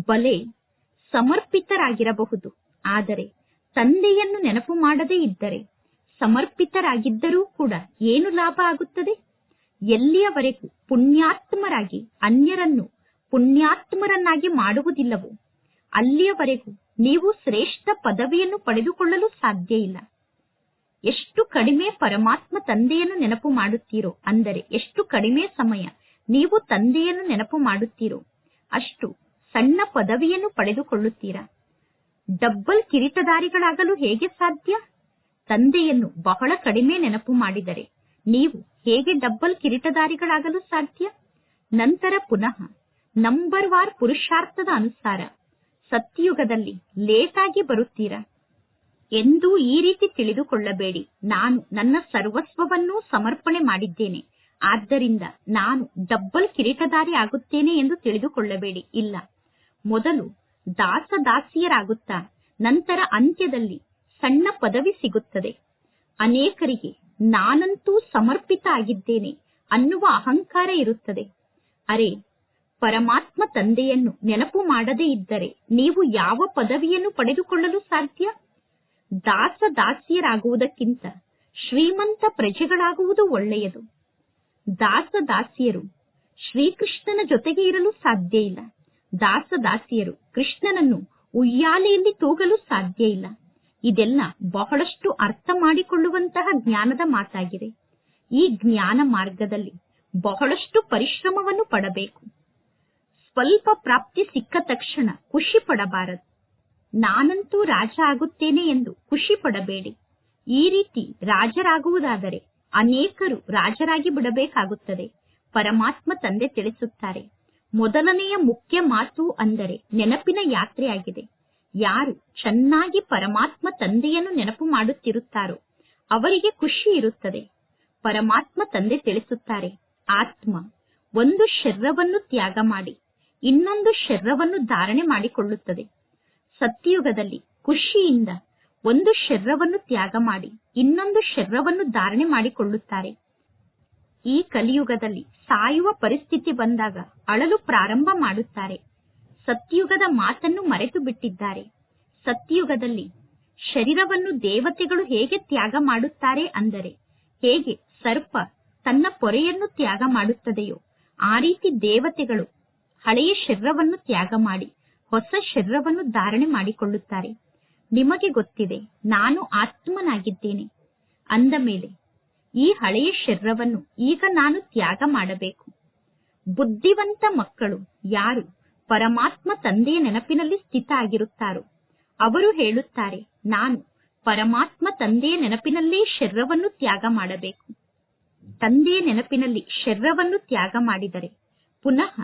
ಬಲೆ ಸಮರ್ಪಿತರಾಗಿರಬಹುದು. ಆದರೆ ತಂದೆಯನ್ನು ನೆನಪು ಮಾಡದೇ ಇದ್ದರೆ ಸಮರ್ಪಿತರಾಗಿದ್ದರೂ ಕೂಡ ಏನು ಲಾಭ ಆಗುತ್ತದೆ? ಎಲ್ಲಿಯವರೆಗೂ ಪುಣ್ಯಾತ್ಮರಾಗಿ ಅನ್ಯರನ್ನು ಪುಣ್ಯಾತ್ಮರನ್ನಾಗಿ ಮಾಡುವುದಿಲ್ಲವೋ, ಅಲ್ಲಿಯವರೆಗೂ ನೀವು ಶ್ರೇಷ್ಠ ಪದವಿಯನ್ನು ಪಡೆದುಕೊಳ್ಳಲು ಸಾಧ್ಯ ಇಲ್ಲ. ಎಷ್ಟು ಕಡಿಮೆ ಪರಮಾತ್ಮ ತಂದೆಯನ್ನು ನೆನಪು ಮಾಡುತ್ತೀರೋ, ಅಂದರೆ ಎಷ್ಟು ಕಡಿಮೆ ಸಮಯ ನೀವು ತಂದೆಯನ್ನು ನೆನಪು ಮಾಡುತ್ತೀರೋ, ಅಷ್ಟು ಸಣ್ಣ ಪದವಿಯನ್ನು ಪಡೆದುಕೊಳ್ಳುತ್ತೀರಾ? ಡಬ್ಬಲ್ ಕಿರೀಟದಾರಿಗಳಾಗಲು ಹೇಗೆ ಸಾಧ್ಯ? ತಂದೆಯನ್ನು ಬಹಳ ಕಡಿಮೆ ನೆನಪು ಮಾಡಿದರೆ ನೀವು ಹೇಗೆ ಡಬ್ಬಲ್ ಕಿರೀಟದಾರಿಗಳಾಗಲು ಸಾಧ್ಯ? ನಂತರ ಪುನಃ ನಂಬರ್ ವಾರ್ ಪುರುಷಾರ್ಥದ ಅನುಸಾರ ಸತ್ಯಯುಗದಲ್ಲಿ ಲೇಟಾಗಿ ಬರುತ್ತೀರಾ? ಎಂದು ಈ ರೀತಿ ತಿಳಿದುಕೊಳ್ಳಬೇಡಿ. ನಾನು ನನ್ನ ಸರ್ವಸ್ವವನ್ನೂ ಸಮರ್ಪಣೆ ಮಾಡಿದ್ದೇನೆ. ಆದ್ದರಿಂದ ನಾನು ಡಬ್ಬಲ್ ಕಿರೀಟದಾರಿ ಆಗುತ್ತೇನೆ ಎಂದು ತಿಳಿದುಕೊಳ್ಳಬೇಡಿ. ಇಲ್ಲ. ಮೊದಲು ದಾಸದಾಸಿಯರಾಗುತ್ತಾ ನಂತರ ಅಂತ್ಯದಲ್ಲಿ ಸಣ್ಣ ಪದವಿ ಸಿಗುತ್ತದೆ. ಅನೇಕರಿಗೆ ನಾನಂತೂ ಸಮರ್ಪಿತ ಆಗಿದ್ದೇನೆ ಅನ್ನುವ ಅಹಂಕಾರ ಇರುತ್ತದೆ. ಅರೆ, ಪರಮಾತ್ಮ ತಂದೆಯನ್ನು ನೆನಪು ಮಾಡದೇ ಇದ್ದರೆ ನೀವು ಯಾವ ಪದವಿಯನ್ನು ಪಡೆದುಕೊಳ್ಳಲು ಸಾಧ್ಯ? ದಾಸ ದಾಸಿಯರಾಗುವುದಕ್ಕಿಂತ ಶ್ರೀಮಂತ ಪ್ರಜೆಗಳಾಗುವುದು ಒಳ್ಳೆಯದು. ದಾಸ ದಾಸಿಯರು ಶ್ರೀಕೃಷ್ಣನ ಜೊತೆಗೆ ಇರಲು ಸಾಧ್ಯ ಇಲ್ಲ. ದಾಸ ದಾಸಿಯರು ಕೃಷ್ಣನನ್ನು ಉಯ್ಯಾಲೆಯಲ್ಲಿ ತೂಗಲು ಸಾಧ್ಯ ಇಲ್ಲ. ಇದೆಲ್ಲ ಬಹಳಷ್ಟು ಅರ್ಥ ಮಾಡಿಕೊಳ್ಳುವಂತಹ ಜ್ಞಾನದ ಮಾತಾಗಿದೆ. ಈ ಜ್ಞಾನ ಮಾರ್ಗದಲ್ಲಿ ಬಹಳಷ್ಟು ಪರಿಶ್ರಮವನ್ನು ಪಡಬೇಕು. ಸ್ವಲ್ಪ ಪ್ರಾಪ್ತಿ ಸಿಕ್ಕ ತಕ್ಷಣ ಖುಷಿ ಪಡಬಾರದು. ನಾನಂತೂ ರಾಜ ಆಗುತ್ತೇನೆ ಎಂದು ಖುಷಿ ಪಡಬೇಡಿ. ಈ ರೀತಿ ರಾಜರಾಗುವುದಾದರೆ ಅನೇಕರು ರಾಜರಾಗಿ ಬಿಡಬೇಕಾಗುತ್ತದೆ. ಪರಮಾತ್ಮ ತಂದೆ ತಿಳಿಸುತ್ತಾರೆ. ಮೊದಲನೆಯ ಮುಖ್ಯ ಮಾತು ಅಂದರೆ ನೆನಪಿನ ಯಾತ್ರೆಯಾಗಿದೆ. ಯಾರು ಚೆನ್ನಾಗಿ ಪರಮಾತ್ಮ ತಂದೆಯನ್ನು ನೆನಪು ಮಾಡುತ್ತಿರುತ್ತಾರೋ ಅವರಿಗೆ ಖುಷಿ ಇರುತ್ತದೆ. ಪರಮಾತ್ಮ ತಂದೆ ತಿಳಿಸುತ್ತಾರೆ, ಆತ್ಮ, ಒಂದು ಶರೀರವನ್ನು ತ್ಯಾಗ ಮಾಡಿ, ಇನ್ನೊಂದು ಶರೀರವನ್ನು ಧಾರಣೆ ಮಾಡಿಕೊಳ್ಳುತ್ತದೆ. ಸತ್ಯಯುಗದಲ್ಲಿ ಖುಷಿಯಿಂದ ಒಂದು ಶರೀರವನ್ನು ತ್ಯಾಗ ಮಾಡಿ, ಇನ್ನೊಂದು ಶರೀರವನ್ನು ಧಾರಣೆ ಮಾಡಿಕೊಳ್ಳುತ್ತಾರೆ. ಈ ಕಲಿಯುಗದಲ್ಲಿ ಸಾಯುವ ಪರಿಸ್ಥಿತಿ ಬಂದಾಗ ಅಳಲು ಪ್ರಾರಂಭ ಮಾಡುತ್ತಾರೆ. ಸತ್ಯುಗದ ಮಾತನ್ನು ಮರೆತು ಬಿಟ್ಟಿದ್ದಾರೆ. ಸತ್ಯುಗದಲ್ಲಿ ಶರೀರವನ್ನು ದೇವತೆಗಳು ಹೇಗೆ ತ್ಯಾಗ ಮಾಡುತ್ತಾರೆ ಅಂದರೆ ಹೇಗೆ ಸರ್ಪ ತನ್ನ ಪೊರೆಯನ್ನು ತ್ಯಾಗ ಮಾಡುತ್ತದೆಯೋ ಆ ರೀತಿ ದೇವತೆಗಳು ಹಳೆಯ ಶರೀರವನ್ನು ತ್ಯಾಗ ಮಾಡಿ ಹೊಸ ಶರೀರವನ್ನು ಧಾರಣೆ ಮಾಡಿಕೊಳ್ಳುತ್ತಾರೆ. ನಿಮಗೆ ಗೊತ್ತಿದೆ, ನಾನು ಆತ್ಮನಾಗಿದ್ದೇನೆ. ಅಂದ ಮೇಲೆ ಈ ಹಳೆಯ ಶರೀರವನ್ನು ಈಗ ನಾನು ತ್ಯಾಗ ಮಾಡಬೇಕು. ಬುದ್ಧಿವಂತ ಮಕ್ಕಳು ಯಾರು ಪರಮಾತ್ಮ ತಂದೆಯ ನೆನಪಿನಲ್ಲಿ ಸ್ಥಿತ ಆಗಿರುತ್ತಾರೋ ಅವರು ಹೇಳುತ್ತಾರೆ, ನಾನು ಪರಮಾತ್ಮ ತಂದೆಯ ನೆನಪಿನಲ್ಲೇ ಶರೀರವನ್ನು ತ್ಯಾಗ ಮಾಡಬೇಕು. ತಂದೆಯ ನೆನಪಿನಲ್ಲಿ ಶರೀರವನ್ನು ತ್ಯಾಗ ಮಾಡಿದರೆ ಪುನಃ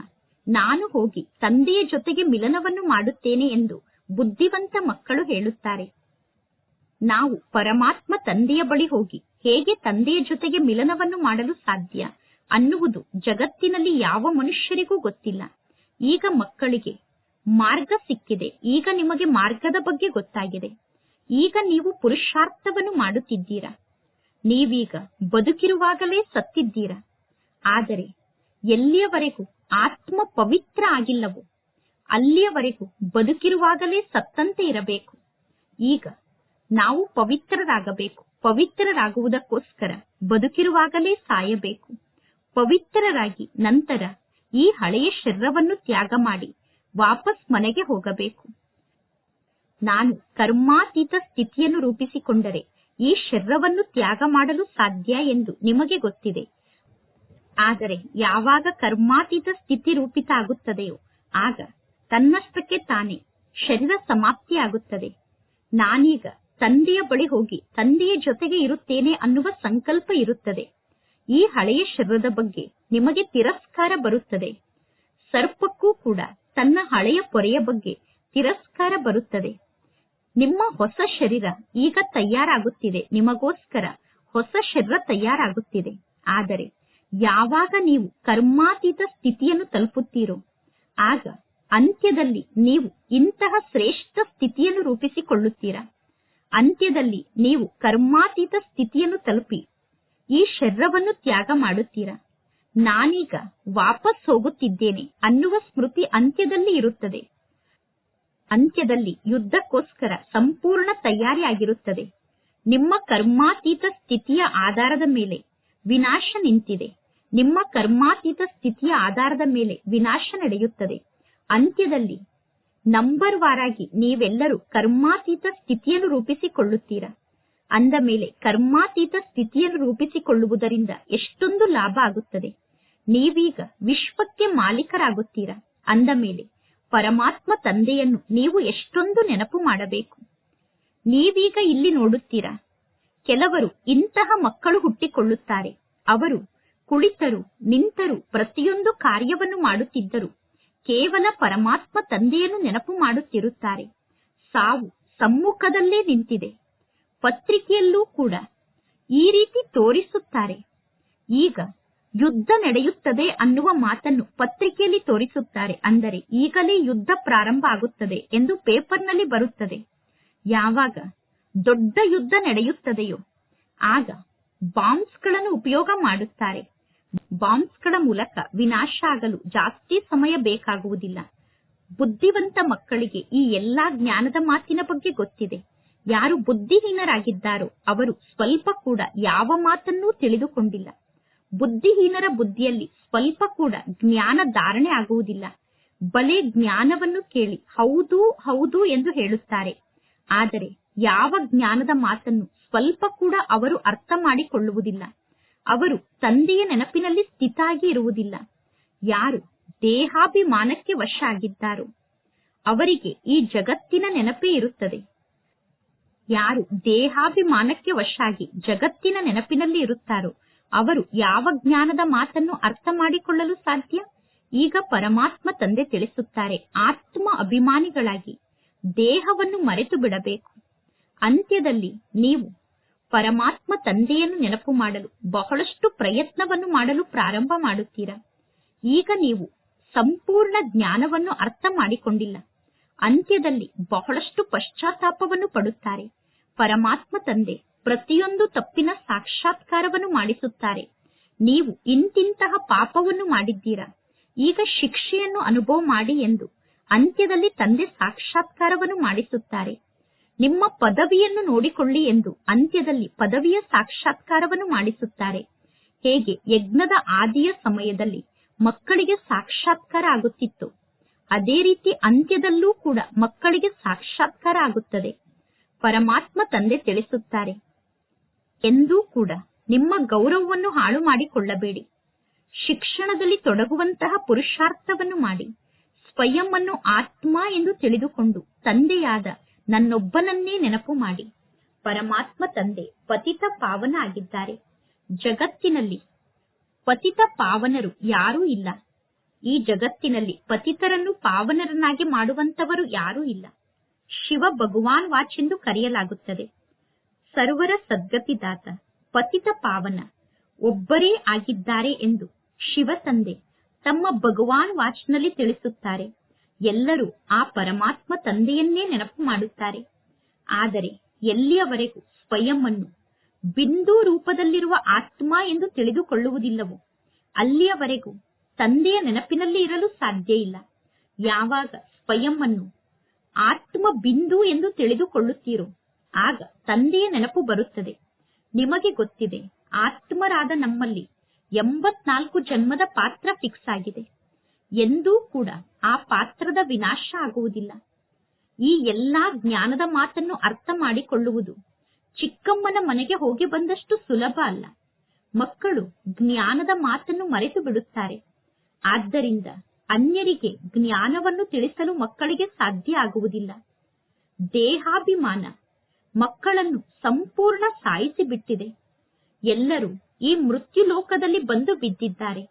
ನಾನು ಹೋಗಿ ತಂದೆಯ ಜೊತೆಗೆ ಮಿಲನವನ್ನು ಮಾಡುತ್ತೇನೆ ಎಂದು ಬುದ್ಧಿವಂತ ಮಕ್ಕಳು ಹೇಳುತ್ತಾರೆ. ನಾವು ಪರಮಾತ್ಮ ತಂದೆಯ ಬಳಿ ಹೋಗಿ ಹೇಗೆ ತಂದೆಯ ಜೊತೆಗೆ ಮಿಲನವನ್ನು ಮಾಡಲು ಸಾಧ್ಯ ಅನ್ನುವುದು ಜಗತ್ತಿನಲ್ಲಿ ಯಾವ ಮನುಷ್ಯರಿಗೂ ಗೊತ್ತಿಲ್ಲ. ಈಗ ಮಕ್ಕಳಿಗೆ ಮಾರ್ಗ ಸಿಕ್ಕಿದೆ. ಈಗ ನಿಮಗೆ ಮಾರ್ಗದ ಬಗ್ಗೆ ಗೊತ್ತಾಗಿದೆ. ಈಗ ನೀವು ಪುರುಷಾರ್ಥವನ್ನು ಮಾಡುತ್ತಿದ್ದೀರಾ. ನೀವೀಗ ಬದುಕಿರುವಾಗಲೇ ಸತ್ತಿದ್ದೀರಾ. ಆದರೆ ಎಲ್ಲಿಯವರೆಗೂ ಆತ್ಮ ಪವಿತ್ರ ಆಗಿಲ್ಲವೋ, ಅಲ್ಲಿಯವರೆಗೂ ಬದುಕಿರುವಾಗಲೇ ಸತ್ತಂತೆ ಇರಬೇಕು. ಈಗ ನಾವು ಪವಿತ್ರರಾಗಬೇಕು. ಪವಿತ್ರರಾಗುವುದಕ್ಕೋಸ್ಕರ ಬದುಕಿರುವಾಗಲೇ ಸಾಯಬೇಕು. ಪವಿತ್ರರಾಗಿ ನಂತರ ಈ ಹಳೆಯ ಶರೀರವನ್ನು ತ್ಯಾಗ ಮಾಡಿ ವಾಪಸ್ ಮನೆಗೆ ಹೋಗಬೇಕು. ನಾನು ಕರ್ಮಾತೀತ ಸ್ಥಿತಿಯನ್ನು ರೂಪಿಸಿಕೊಂಡರೆ ಈ ಶರೀರವನ್ನು ತ್ಯಾಗ ಮಾಡಲು ಸಾಧ್ಯ ಎಂದು ನಿಮಗೆ ಗೊತ್ತಿದೆ. ಆದರೆ ಯಾವಾಗ ಕರ್ಮಾತೀತ ಸ್ಥಿತಿ ರೂಪಿತ ಆಗುತ್ತದೆಯೋ ಆಗ ತನ್ನಷ್ಟಕ್ಕೆ ತಾನೇ ಶರೀರ ಸಮಾಪ್ತಿಯಾಗುತ್ತದೆ. ನಾನೀಗ ತಂದೆಯ ಬಳಿ ಹೋಗಿ ತಂದೆಯ ಜೊತೆಗೆ ಇರುತ್ತೇನೆ ಅನ್ನುವ ಸಂಕಲ್ಪ ಇರುತ್ತದೆ. ಈ ಹಳೆಯ ಶರೀರದ ಬಗ್ಗೆ ನಿಮಗೆ ತಿರಸ್ಕಾರ ಬರುತ್ತದೆ. ಸರ್ಪಕ್ಕೂ ಕೂಡ ತನ್ನ ಹಳೆಯ ಪೊರೆಯ ಬಗ್ಗೆ ತಿರಸ್ಕಾರ ಬರುತ್ತದೆ. ನಿಮ್ಮ ಹೊಸ ಶರೀರ ಈಗ ತಯಾರಾಗುತ್ತಿದೆ. ನಿಮಗೋಸ್ಕರ ಹೊಸ ಶರೀರ ತಯಾರಾಗುತ್ತಿದೆ. ಆದರೆ ಯಾವಾಗ ನೀವು ಕರ್ಮಾತೀತ ಸ್ಥಿತಿಯನ್ನು ತಲುಪುತ್ತೀರೋ, ಆಗ ಅಂತ್ಯದಲ್ಲಿ ನೀವು ಇಂತಹ ಶ್ರೇಷ್ಠ ಸ್ಥಿತಿಯನ್ನು ರೂಪಿಸಿಕೊಳ್ಳುತ್ತೀರಾ? ಅಂತ್ಯದಲ್ಲಿ ನೀವು ಕರ್ಮಾತೀತ ಸ್ಥಿತಿಯನ್ನು ತಲುಪಿ ಈ ಶರೀರವನ್ನು ತ್ಯಾಗ ಮಾಡುತ್ತೀರಾ? ನಾನೀಗ ವಾಪಸ್ ಹೋಗುತ್ತಿದ್ದೇನೆ ಅನ್ನುವ ಸ್ಮೃತಿ ಅಂತ್ಯದಲ್ಲಿ ಇರುತ್ತದೆ. ಅಂತ್ಯದಲ್ಲಿ ಯುದ್ಧಕ್ಕೋಸ್ಕರ ಸಂಪೂರ್ಣ ತಯಾರಿ ಆಗಿರುತ್ತದೆ ನಿಮ್ಮ ಕರ್ಮಾತೀತ ಸ್ಥಿತಿಯ ಆಧಾರದ ಮೇಲೆ ವಿನಾಶ ನಿಂತಿದೆ. ನಿಮ್ಮ ಕರ್ಮಾತೀತ ಸ್ಥಿತಿಯ ಆಧಾರದ ಮೇಲೆ ವಿನಾಶ ನಡೆಯುತ್ತದೆ. ಅಂತ್ಯದಲ್ಲಿ ನಂಬರ್ ವಾರಾಗಿ ನೀವೆಲ್ಲರೂ ಕರ್ಮಾತೀತ ಸ್ಥಿತಿಯನ್ನು ರೂಪಿಸಿಕೊಳ್ಳುತ್ತೀರಾ? ಅಂದ ಮೇಲೆ ಕರ್ಮಾತೀತ ಸ್ಥಿತಿಯನ್ನು ರೂಪಿಸಿಕೊಳ್ಳುವುದರಿಂದ ಎಷ್ಟೊಂದು ಲಾಭ ಆಗುತ್ತದೆ? ನೀವೀಗ ವಿಶ್ವಕ್ಕೆ ಮಾಲೀಕರಾಗುತ್ತೀರಾ? ಅಂದ ಮೇಲೆ ಪರಮಾತ್ಮ ತಂದೆಯನ್ನು ನೀವು ಎಷ್ಟೊಂದು ನೆನಪು ಮಾಡಬೇಕು? ನೀವೀಗ ಇಲ್ಲಿ ನೋಡುತ್ತೀರಾ? ಕೆಲವರು ಇಂತಹ ಮಕ್ಕಳು ಹುಟ್ಟಿಕೊಳ್ಳುತ್ತಾರೆ. ಅವರು ಕುಳಿತರು ನಿಂತರು ಪ್ರತಿಯೊಂದು ಕಾರ್ಯವನ್ನು ಮಾಡುತ್ತಿದ್ದರು. ಕೇವಲ ಪರಮಾತ್ಮ ತಂದೆಯನ್ನು ನೆನಪು ಮಾಡುತ್ತಿರುತ್ತಾರೆ. ಸಾವು ಸಮ್ಮುಖದಲ್ಲೇ ನಿಂತಿದೆ. ಪತ್ರಿಕೆಯಲ್ಲೂ ಕೂಡ ಈ ರೀತಿ ತೋರಿಸುತ್ತಾರೆ. ಈಗ ಯುದ್ಧ ನಡೆಯುತ್ತದೆ ಅನ್ನುವ ಮಾತನ್ನು ಪತ್ರಿಕೆಯಲ್ಲಿ ತೋರಿಸುತ್ತಾರೆ. ಅಂದರೆ ಈಗಲೇ ಯುದ್ಧ ಪ್ರಾರಂಭ ಆಗುತ್ತದೆ ಎಂದು ಪೇಪರ್ನಲ್ಲಿ ಬರುತ್ತದೆ. ಯಾವಾಗ ದೊಡ್ಡ ಯುದ್ಧ ನಡೆಯುತ್ತದೆಯೋ ಆಗ ಬಾಂಬ್ಸ್ಗಳನ್ನು ಉಪಯೋಗ ಮಾಡುತ್ತಾರೆ. ಬಾಂಬ್ಸ್ಗಳ ಮೂಲಕ ವಿನಾಶ ಆಗಲು ಜಾಸ್ತಿ ಸಮಯ ಬೇಕಾಗುವುದಿಲ್ಲ. ಬುದ್ಧಿವಂತ ಮಕ್ಕಳಿಗೆ ಈ ಎಲ್ಲಾ ಜ್ಞಾನದ ಮಾತಿನ ಬಗ್ಗೆ ಗೊತ್ತಿದೆ. ಯಾರು ಬುದ್ಧಿಹೀನರಾಗಿದ್ದಾರೋ ಅವರು ಸ್ವಲ್ಪ ಕೂಡ ಯಾವ ಮಾತನ್ನೂ ತಿಳಿದುಕೊಂಡಿಲ್ಲ. ಬುದ್ಧಿಹೀನರ ಬುದ್ಧಿಯಲ್ಲಿ ಸ್ವಲ್ಪ ಕೂಡ ಜ್ಞಾನ ಧಾರಣೆ ಆಗುವುದಿಲ್ಲ. ಬಲೆ ಜ್ಞಾನವನ್ನು ಕೇಳಿ ಹೌದು ಹೌದು ಎಂದು ಹೇಳುತ್ತಾರೆ. ಆದರೆ ಯಾವ ಜ್ಞಾನದ ಮಾತನ್ನು ಸ್ವಲ್ಪ ಕೂಡ ಅವರು ಅರ್ಥ ಮಾಡಿಕೊಳ್ಳುವುದಿಲ್ಲ. ಅವರು ತಂದೆಯ ನೆನಪಿನಲ್ಲಿ ಸ್ಥಿತಾಗಿ ಇರುವುದಿಲ್ಲ. ಯಾರು ದೇಹಾಭಿಮಾನಕ್ಕೆ ವಶ ಆಗಿದ್ದಾರೋ ಅವರಿಗೆ ಈ ಜಗತ್ತಿನ ನೆನಪೇ ಇರುತ್ತದೆ. ಯಾರು ದೇಹಾಭಿಮಾನಕ್ಕೆ ವಶಾಗಿ ಜಗತ್ತಿನ ನೆನಪಿನಲ್ಲಿ ಇರುತ್ತಾರೋ ಅವರು ಯಾವ ಜ್ಞಾನದ ಮಾತನ್ನು ಅರ್ಥ ಮಾಡಿಕೊಳ್ಳಲು ಸಾಧ್ಯ? ಈಗ ಪರಮಾತ್ಮ ತಂದೆ ತಿಳಿಸುತ್ತಾರೆ, ಆತ್ಮ ಅಭಿಮಾನಿಗಳಾಗಿ ದೇಹವನ್ನು ಮರೆತು ಬಿಡಬೇಕು ಅಂತ್ಯದಲ್ಲಿ ನೀವು ಪರಮಾತ್ಮ ತಂದೆಯನ್ನು ನೆನಪು ಮಾಡಲು, ಬಹಳಷ್ಟು ಪ್ರಯತ್ನವನ್ನು ಮಾಡಲು ಪ್ರಾರಂಭ ಮಾಡುತ್ತೀರಾ? ಈಗ ನೀವು ಸಂಪೂರ್ಣ ಜ್ಞಾನವನ್ನು ಅರ್ಥ ಮಾಡಿಕೊಂಡಿಲ್ಲ. ಅಂತ್ಯದಲ್ಲಿ ಬಹಳಷ್ಟು ಪಶ್ಚಾತ್ತಾಪವನ್ನು ಪಡುತ್ತಾರೆ. ಪರಮಾತ್ಮ ತಂದೆ ಪ್ರತಿಯೊಂದು ತಪ್ಪಿನ ಸಾಕ್ಷಾತ್ಕಾರವನ್ನು ಮಾಡಿಸುತ್ತಾರೆ. ನೀವು ಇಂತಿಂತಹ ಪಾಪವನ್ನು ಮಾಡಿದ್ದೀರಾ? ಈಗ ಶಿಕ್ಷೆಯನ್ನು ಅನುಭವ ಮಾಡಿ ಎಂದು ಅಂತ್ಯದಲ್ಲಿ ತಂದೆ ಸಾಕ್ಷಾತ್ಕಾರವನ್ನು ಮಾಡಿಸುತ್ತಾರೆ. ನಿಮ್ಮ ಪದವಿಯನ್ನು ನೋಡಿಕೊಳ್ಳಿ ಎಂದು ಅಂತ್ಯದಲ್ಲಿ ಪದವಿಯ ಸಾಕ್ಷಾತ್ಕಾರವನ್ನು ಮಾಡಿಸುತ್ತಾರೆ. ಹೇಗೆ? ಯಜ್ಞದ ಆದಿಯ ಸಮಯದಲ್ಲಿ ಮಕ್ಕಳಿಗೆ ಸಾಕ್ಷಾತ್ಕಾರ ಆಗುತ್ತಿತ್ತು. ಅದೇ ರೀತಿ ಅಂತ್ಯದಲ್ಲೂ ಕೂಡ ಮಕ್ಕಳಿಗೆ ಸಾಕ್ಷಾತ್ಕಾರ ಆಗುತ್ತದೆ. ಪರಮಾತ್ಮ ತಂದೆ ತಿಳಿಸುತ್ತಾರೆ. ಎಂದೂ ಕೂಡ ನಿಮ್ಮ ಗೌರವವನ್ನು ಹಾಳು ಮಾಡಿಕೊಳ್ಳಬೇಡಿ. ಶಿಕ್ಷಣದಲ್ಲಿ ತೊಡಗುವಂತಹ ಪುರುಷಾರ್ಥವನ್ನು ಮಾಡಿ. ಸ್ವಯಂ ಅನ್ನು ಆತ್ಮ ಎಂದು ತಿಳಿದುಕೊಂಡು ತಂದೆಯಾದ ನನ್ನೊಬ್ಬನನ್ನೇ ನೆನಪು ಮಾಡಿ. ಪರಮಾತ್ಮ ತಂದೆ ಪತಿತ ಪಾವನ ಆಗಿದ್ದಾರೆ ಜಗತ್ತಿನಲ್ಲಿ ಪತಿತ ಪಾವನರು ಯಾರೂ ಇಲ್ಲ. ಈ ಜಗತ್ತಿನಲ್ಲಿ ಪತಿತರನ್ನು ಪಾವನರನ್ನಾಗಿ ಮಾಡುವಂತವರು ಯಾರೂ ಇಲ್ಲ. ಶಿವ ಭಗವಾನ್ ವಾಚ್ ಎಂದು ಕರೆಯಲಾಗುತ್ತದೆ. ಸರ್ವರ ಸದ್ಗತಿದಾತ ಪತಿತ ಪಾವನ ಒಬ್ಬರೇ ಆಗಿದ್ದಾರೆ ಎಂದು ಶಿವ ತಂದೆ ತಮ್ಮ ಭಗವಾನ್ ವಾಚ್ನಲ್ಲಿ ತಿಳಿಸುತ್ತಾರೆ. ಎಲ್ಲರೂ ಆ ಪರಮಾತ್ಮ ತಂದೆಯನ್ನೇ ನೆನಪು ಮಾಡುತ್ತಾರೆ. ಆದರೆ ಎಲ್ಲಿಯವರೆಗೂ ಸ್ವಯಂ ಅನ್ನು ಬಿಂದು ರೂಪದಲ್ಲಿರುವ ಆತ್ಮ ಎಂದು ತಿಳಿದುಕೊಳ್ಳುವುದಿಲ್ಲವೋ, ಅಲ್ಲಿಯವರೆಗೂ ತಂದೆಯ ನೆನಪಿನಲ್ಲಿ ಇರಲು ಸಾಧ್ಯ ಇಲ್ಲ. ಯಾವಾಗ ಸ್ವಯಂ ಅನ್ನು ಆತ್ಮ ಬಿಂದು ಎಂದು ತಿಳಿದುಕೊಳ್ಳುತ್ತೀರೋ, ಆಗ ತಂದೆಯ ನೆನಪು ಬರುತ್ತದೆ. ನಿಮಗೆ ಗೊತ್ತಿದೆ, ಆತ್ಮರಾದ ನಮ್ಮಲ್ಲಿ ಎಂಬತ್ನಾಲ್ಕು ಜನ್ಮದ ಪಾತ್ರ ಫಿಕ್ಸ್ ಆಗಿದೆ. ಎಂದೂ ಕೂಡ ಆ ಪಾತ್ರದ ವಿನಾಶ ಆಗುವುದಿಲ್ಲ. ಈ ಎಲ್ಲಾ ಜ್ಞಾನದ ಮಾತನ್ನು ಅರ್ಥ ಮಾಡಿಕೊಳ್ಳುವುದು ಚಿಕ್ಕಮ್ಮನ ಮನೆಗೆ ಹೋಗಿ ಬಂದಷ್ಟು ಸುಲಭ ಅಲ್ಲ. ಮಕ್ಕಳು ಜ್ಞಾನದ ಮಾತನ್ನು ಮರೆತು ಬಿಡುತ್ತಾರೆ. ಆದ್ದರಿಂದ ಅನ್ಯರಿಗೆ ಜ್ಞಾನವನ್ನು ತಿಳಿಸಲು ಮಕ್ಕಳಿಗೆ ಸಾಧ್ಯ ಆಗುವುದಿಲ್ಲ. ದೇಹಾಭಿಮಾನ ಮಕ್ಕಳನ್ನು ಸಂಪೂರ್ಣ ಸಾಯಿಸಿ ಬಿಟ್ಟಿದೆ. ಎಲ್ಲರೂ ಈ ಮೃತ್ಯು ಲೋಕದಲ್ಲಿ ಬಂದು ಬಿದ್ದಿದ್ದಾರೆ.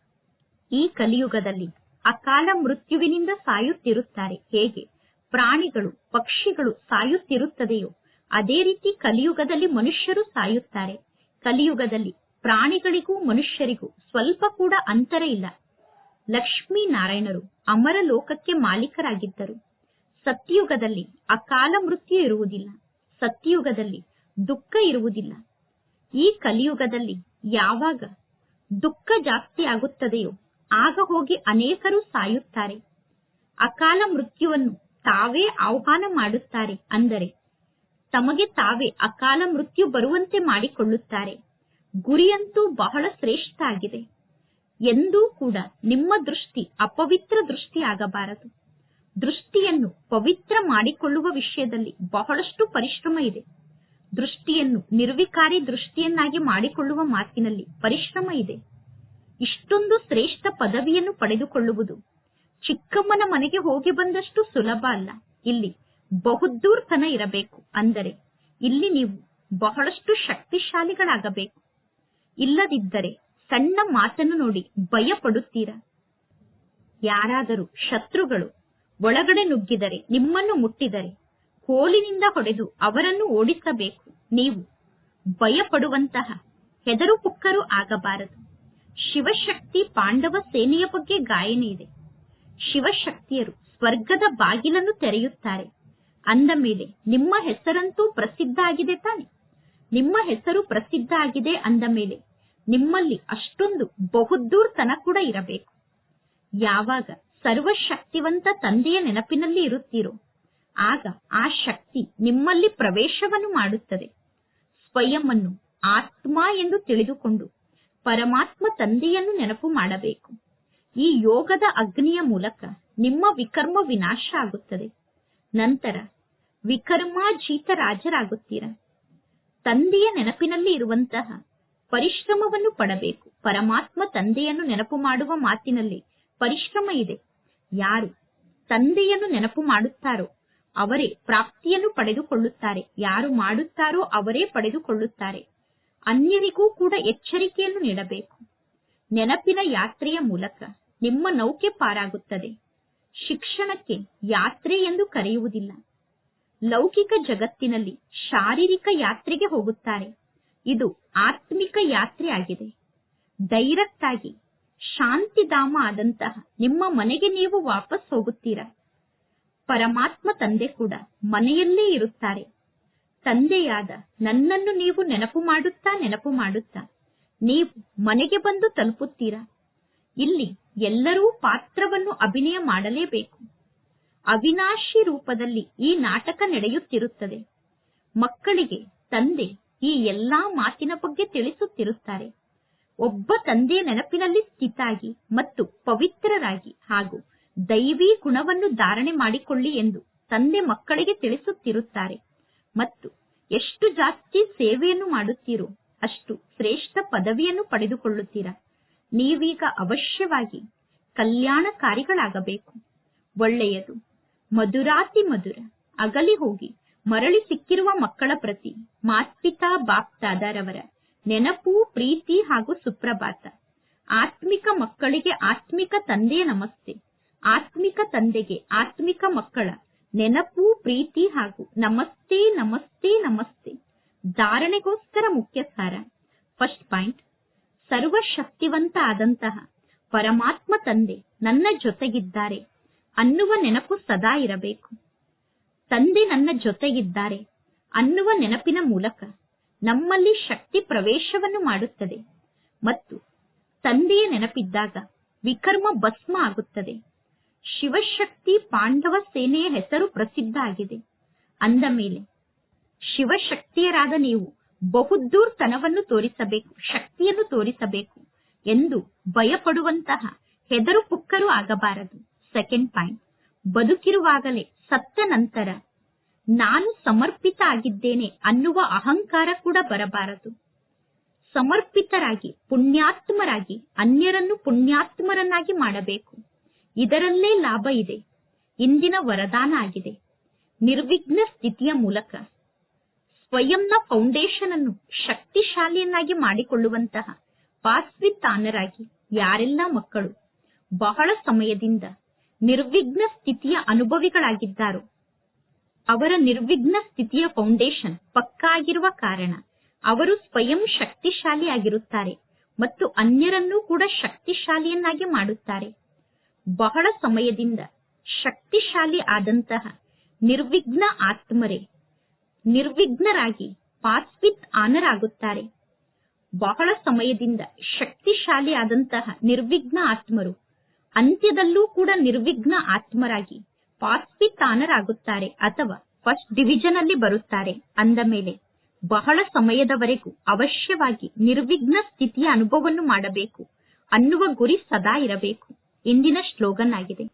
ಈ ಕಲಿಯುಗದಲ್ಲಿ ಅಕಾಲ ಮೃತ್ಯುವಿನಿಂದ ಸಾಯುತ್ತಿರುತ್ತಾರೆ. ಹೇಗೆ? ಪ್ರಾಣಿಗಳು, ಪಕ್ಷಿಗಳು ಸಾಯುತ್ತಿರುತ್ತದೆಯೋ, ಅದೇ ರೀತಿ ಕಲಿಯುಗದಲ್ಲಿ ಮನುಷ್ಯರು ಸಾಯುತ್ತಾರೆ. ಕಲಿಯುಗದಲ್ಲಿ ಪ್ರಾಣಿಗಳಿಗೂ ಮನುಷ್ಯರಿಗೂ ಸ್ವಲ್ಪ ಕೂಡ ಅಂತರ ಇಲ್ಲ. ಲಕ್ಷ್ಮೀ ನಾರಾಯಣರು ಅಮರ ಲೋಕಕ್ಕೆ ಮಾಲೀಕರಾಗಿದ್ದರು. ಸತ್ಯಯುಗದಲ್ಲಿ ಅಕಾಲ ಮೃತ್ಯು ಇರುವುದಿಲ್ಲ. ಸತ್ಯಯುಗದಲ್ಲಿ ದುಃಖ ಇರುವುದಿಲ್ಲ. ಈ ಕಲಿಯುಗದಲ್ಲಿ ಯಾವಾಗ ದುಃಖ ಜಾಸ್ತಿ ಆಗುತ್ತದೆಯೋ ಆಗ ಹೋಗಿ ಅನೇಕರು ಸಾಯುತ್ತಾರೆ. ಅಕಾಲ ಮೃತ್ಯುವನ್ನು ತಾವೇ ಆಹ್ವಾನ ಮಾಡುತ್ತಾರೆ ಅಂದರೆ ತಮಗೆ ತಾವೇ ಅಕಾಲ ಮೃತ್ಯು ಬರುವಂತೆ ಮಾಡಿಕೊಳ್ಳುತ್ತಾರೆ. ಗುರಿಯಂತೂ ಬಹಳ ಶ್ರೇಷ್ಠ ಆಗಿದೆ ಎಂದೂ ಕೂಡ ನಿಮ್ಮ ದೃಷ್ಟಿ ಅಪವಿತ್ರ ದೃಷ್ಟಿ ಆಗಬಾರದು ದೃಷ್ಟಿಯನ್ನು ಪವಿತ್ರ ಮಾಡಿಕೊಳ್ಳುವ ವಿಷಯದಲ್ಲಿ ಬಹಳಷ್ಟು ಪರಿಶ್ರಮ ಇದೆ. ದೃಷ್ಟಿಯನ್ನು ನಿರ್ವಿಕಾರಿ ದೃಷ್ಟಿಯನ್ನಾಗಿ ಮಾಡಿಕೊಳ್ಳುವ ಮಾತಿನಲ್ಲಿ ಪರಿಶ್ರಮ ಇದೆ. ಇಷ್ಟೊಂದು ಶ್ರೇಷ್ಠ ಪದವಿಯನ್ನು ಪಡೆದುಕೊಳ್ಳುವುದು ಚಿಕ್ಕಮ್ಮನ ಮನೆಗೆ ಹೋಗಿ ಬಂದಷ್ಟು ಸುಲಭ ಅಲ್ಲ. ಇಲ್ಲಿ ಬಹುದೂರ್ತನ ಇರಬೇಕು ಅಂದರೆ ಇಲ್ಲಿ ನೀವು ಬಹಳಷ್ಟು ಶಕ್ತಿಶಾಲಿಗಳಾಗಬೇಕು. ಇಲ್ಲದಿದ್ದರೆ ಸಣ್ಣ ಮಾತನ್ನು ನೋಡಿ ಭಯ ಪಡುತ್ತೀರಾ ಯಾರಾದರೂ ಶತ್ರುಗಳು ಒಳಗಡೆ ನುಗ್ಗಿದರೆ, ನಿಮ್ಮನ್ನು ಮುಟ್ಟಿದರೆ, ಕೋಲಿನಿಂದ ಹೊಡೆದು ಅವರನ್ನು ಓಡಿಸಬೇಕು. ನೀವು ಭಯಪಡುವಂತಹ ಹೆದರು ಪುಕ್ಕರು ಆಗಬಾರದು. ಶಿವಶಕ್ತಿ ಪಾಂಡವ ಸೇನೆಯ ಬಗ್ಗೆ ಗಾಯನ ಇದೆ. ಶಿವಶಕ್ತಿಯರು ಸ್ವರ್ಗದ ಬಾಗಿಲನ್ನು ತೆರೆಯುತ್ತಾರೆ. ಅಂದ ಮೇಲೆ ನಿಮ್ಮ ಹೆಸರಂತೂ ಪ್ರಸಿದ್ಧ ಆಗಿದೆ ತಾನೆ. ನಿಮ್ಮ ಹೆಸರು ಪ್ರಸಿದ್ಧ ಆಗಿದೆ ಅಂದ ಮೇಲೆ ನಿಮ್ಮಲ್ಲಿ ಅಷ್ಟೊಂದು ಬಹುದೂರ್ತನ ಕೂಡ ಇರಬೇಕು. ಯಾವಾಗ ಸರ್ವಶಕ್ತಿವಂತ ತಂದೆಯ ನೆನಪಿನಲ್ಲಿ ಇರುತ್ತೀರೋ, ಆಗ ಆ ಶಕ್ತಿ ನಿಮ್ಮಲ್ಲಿ ಪ್ರವೇಶವನ್ನು ಮಾಡುತ್ತದೆ. ಸ್ವಯಂ ಅನ್ನು ಆತ್ಮ ಎಂದು ತಿಳಿದುಕೊಂಡು ಪರಮಾತ್ಮ ತಂದೆಯನ್ನು ನೆನಪು ಮಾಡಬೇಕು. ಈ ಯೋಗದ ಅಗ್ನಿಯ ಮೂಲಕ ನಿಮ್ಮ ವಿಕರ್ಮ ವಿನಾಶ ಆಗುತ್ತದೆ. ನಂತರ ವಿಕರ್ಮಾಜೀತ ರಾಜರಾಗುತ್ತೀರ ತಂದೆಯ ನೆನಪಿನಲ್ಲಿ ಇರುವಂತಹ ಪರಿಶ್ರಮವನ್ನು ಪಡಬೇಕು. ಪರಮಾತ್ಮ ತಂದೆಯನ್ನು ನೆನಪು ಮಾಡುವ ಮಾತಿನಲ್ಲಿ ಪರಿಶ್ರಮ ಇದೆ. ಯಾರು ತಂದೆಯನ್ನು ನೆನಪು ಮಾಡುತ್ತಾರೋ ಅವರೇ ಪ್ರಾಪ್ತಿಯನ್ನು ಪಡೆದುಕೊಳ್ಳುತ್ತಾರೆ. ಯಾರು ಮಾಡುತ್ತಾರೋ ಅವರೇ ಪಡೆದುಕೊಳ್ಳುತ್ತಾರೆ. ಅನ್ಯರಿಗೂ ಕೂಡ ಎಚ್ಚರಿಕೆಯನ್ನು ನೀಡಬೇಕು. ನೆನಪಿನ ಯಾತ್ರೆಯ ಮೂಲಕ ನಿಮ್ಮ ನೌಕೆ ಪಾರಾಗುತ್ತದೆ. ಶಿಕ್ಷಣಕ್ಕೆ ಯಾತ್ರೆ ಎಂದು ಕರೆಯುವುದಿಲ್ಲ. ಲೌಕಿಕ ಜಗತ್ತಿನಲ್ಲಿ ಶಾರೀರಿಕ ಯಾತ್ರೆಗೆ ಹೋಗುತ್ತಾರೆ. ಇದು ಆತ್ಮಿಕ ಯಾತ್ರೆ ಆಗಿದೆ. ಡೈರೆಕ್ಟ್ ಆಗಿ ಶಾಂತಿಧಾಮ ಆದಂತಹ ನಿಮ್ಮ ಮನೆಗೆ ನೀವು ವಾಪಸ್ ಹೋಗುತ್ತೀರಾ? ಪರಮಾತ್ಮ ತಂದೆ ಕೂಡ ಮನೆಯಲ್ಲೇ ಇರುತ್ತಾರೆ. ತಂದೆಯಾದ ನನ್ನನ್ನು ನೀವು ನೆನಪು ಮಾಡುತ್ತಾ ನೆನಪು ಮಾಡುತ್ತಾ ನೀವು ಮನೆಗೆ ಬಂದು ತಲುಪುತ್ತೀರಾ? ಇಲ್ಲಿ ಎಲ್ಲರೂ ಪಾತ್ರವನ್ನು ಅಭಿನಯ ಮಾಡಲೇಬೇಕು. ಅವಿನಾಶಿ ರೂಪದಲ್ಲಿ ಈ ನಾಟಕ ನಡೆಯುತ್ತಿರುತ್ತದೆ. ಮಕ್ಕಳಿಗೆ ತಂದೆ ಈ ಎಲ್ಲಾ ಮಾತಿನ ಬಗ್ಗೆ ತಿಳಿಸುತ್ತಿರುತ್ತಾರೆ. ಒಬ್ಬ ತಂದೆಯ ನೆನಪಿನಲ್ಲಿ ಸ್ಥಿತಾಗಿ ಮತ್ತು ಪವಿತ್ರರಾಗಿ ಹಾಗೂ ದೈವಿ ಗುಣವನ್ನು ಧಾರಣೆ ಮಾಡಿಕೊಳ್ಳಿ ಎಂದು ತಂದೆ ಮಕ್ಕಳಿಗೆ ತಿಳಿಸುತ್ತಿರುತ್ತಾರೆ. ಮತ್ತು ಎಷ್ಟು ಜಾಸ್ತಿ ಸೇವೆಯನ್ನು ಮಾಡುತ್ತೀರೋ ಅಷ್ಟು ಶ್ರೇಷ್ಠ ಪದವಿಯನ್ನು ಪಡೆದುಕೊಳ್ಳುತ್ತೀರಾ? ನೀವೀಗ ಅವಶ್ಯವಾಗಿ ಕಲ್ಯಾಣಕಾರಿಗಳಾಗಬೇಕು ಒಳ್ಳೆಯದು. ಮಧುರಾತಿ ಮಧುರ. ಅಗಲಿ ಹೋಗಿ ಮರಳಿ ಸಿಕ್ಕಿರುವ ಮಕ್ಕಳ ಪ್ರತಿ ಮಾತ್ಪಿತಾ ಬಾಪ್ತಾದರವರ ನೆನಪು, ಪ್ರೀತಿ ಹಾಗೂ ಸುಪ್ರಭಾತ. ಆತ್ಮಿಕ ಮಕ್ಕಳಿಗೆ ಆತ್ಮಿಕ ತಂದೆಯ ನಮಸ್ತೆ. ಆತ್ಮಿಕ ತಂದೆಗೆ ಆತ್ಮಿಕ ಮಕ್ಕಳ ನೆನಪು, ಪ್ರೀತಿ ಹಾಗೂ ನಮಸ್ತೆ ನಮಸ್ತೆ ನಮಸ್ತೆ. ಧಾರಣೆಗೋಸ್ಕರ ಮುಖ್ಯ ಸಾರ. ಫಸ್ಟ್ ಪಾಯಿಂಟ್ ಸರ್ವಶಕ್ತಿವಂತ ಆದಂತಹ ಪರಮಾತ್ಮ ತಂದೆ ನನ್ನ ಜೊತೆಗಿದ್ದಾರೆ ಅನ್ನುವ ನೆನಪು ಸದಾ ಇರಬೇಕು. ತಂದೆ ನನ್ನ ಜೊತೆಗಿದ್ದಾರೆ ಅನ್ನುವ ನೆನಪಿನ ಮೂಲಕ ನಮ್ಮಲ್ಲಿ ಶಕ್ತಿ ಪ್ರವೇಶವನ್ನು ಮಾಡುತ್ತದೆ. ಮತ್ತು ತಂದೆಯ ನೆನಪಿದ್ದಾಗ ವಿಕರ್ಮ ಭಸ್ಮ ಆಗುತ್ತದೆ. ಶಿವಶಕ್ತಿ ಪಾಂಡವ ಸೇನೆಯ ಹೆಸರು ಪ್ರಸಿದ್ಧ ಆಗಿದೆ ಅಂದ ಮೇಲೆ, ಶಿವಶಕ್ತಿಯರಾದ ನೀವು ಬಹುದ್ದೂರ್ತನವನ್ನು ತೋರಿಸಬೇಕು, ಶಕ್ತಿಯನ್ನು ತೋರಿಸಬೇಕು ಎಂದು ಭಯಪಡುವಂತಹ ಹೆದರು ಪುಕ್ಕರು ಆಗಬಾರದು. ಸೆಕೆಂಡ್ ಪಾಯಿಂಟ್ ಬದುಕಿರುವಾಗಲೇ ಸತ್ತ ನಂತರ ನಾನು ಸಮರ್ಪಿತ ಆಗಿದ್ದೇನೆ ಅನ್ನುವ ಅಹಂಕಾರ ಕೂಡ ಬರಬಾರದು. ಸಮರ್ಪಿತರಾಗಿ, ಪುಣ್ಯಾತ್ಮರಾಗಿ, ಅನ್ಯರನ್ನು ಪುಣ್ಯಾತ್ಮರನ್ನಾಗಿ ಮಾಡಬೇಕು. ಇದರಲ್ಲೇ ಲಾಭ ಇದೆ. ಇಂದಿನ ವರದಾನ ಆಗಿದೆ. ನಿರ್ವಿಘ್ನ ಸ್ಥಿತಿಯ ಮೂಲಕ ಸ್ವಯಂನ ಫೌಂಡೇಶನ್ ಅನ್ನು ಶಕ್ತಿಶಾಲಿಯನ್ನಾಗಿ ಮಾಡಿಕೊಳ್ಳುವಂತಹ ಪಾಸ್ವಿ ತಾನರಾಗಿ ಯಾರೆಲ್ಲ ಮಕ್ಕಳು ಬಹಳ ಸಮಯದಿಂದ ನಿರ್ವಿಘ್ನ ಸ್ಥಿತಿಯ ಅನುಭವಿಗಳಾಗಿದ್ದಾರೋ, ಅವರ ನಿರ್ವಿಘ್ನ ಸ್ಥಿತಿಯ ಫೌಂಡೇಶನ್ ಪಕ್ಕಾ ಆಗಿರುವ ಕಾರಣ ಅವರು ಸ್ವಯಂ ಶಕ್ತಿಶಾಲಿಯಾಗಿರುತ್ತಾರೆ ಮತ್ತು ಅನ್ಯರನ್ನೂ ಕೂಡ ಶಕ್ತಿಶಾಲಿಯನ್ನಾಗಿ ಮಾಡುತ್ತಾರೆ. ಬಹಳ ಸಮಯದಿಂದ ಶಕ್ತಿಶಾಲಿ ಆದಂತಹ ನಿರ್ವಿಘ್ನ ಆತ್ಮರೇ, ನಿರ್ವಿಘ್ನರಾಗಿ ಪಾಸ್ವಿತ್ ಆನರಾಗುತ್ತಾರೆ. ಬಹಳ ಸಮಯದಿಂದ ಶಕ್ತಿಶಾಲಿ ಆದಂತಹ ನಿರ್ವಿಘ್ನ ಆತ್ಮರು ಅಂತ್ಯದಲ್ಲೂ ಕೂಡ ನಿರ್ವಿಘ್ನ ಆತ್ಮರಾಗಿ ಪಾಸ್ವಿತಾನರಾಗುತ್ತಾರೆ ಅಥವಾ ಫಸ್ಟ್ ಡಿವಿಷನ್ ಅಲ್ಲಿ ಬರುತ್ತಾರೆ. ಅಂದ ಮೇಲೆ ಬಹಳ ಸಮಯದವರೆಗೂ ಅವಶ್ಯವಾಗಿ ನಿರ್ವಿಘ್ನ ಸ್ಥಿತಿಯ ಅನುಭವವನ್ನು ಮಾಡಬೇಕು, ಅನ್ನುವ ಗುರಿ ಸದಾ ಇರಬೇಕು. ಇಂದಿನ ಶ್ಲೋಗನ್ ಆಗಿದೆ.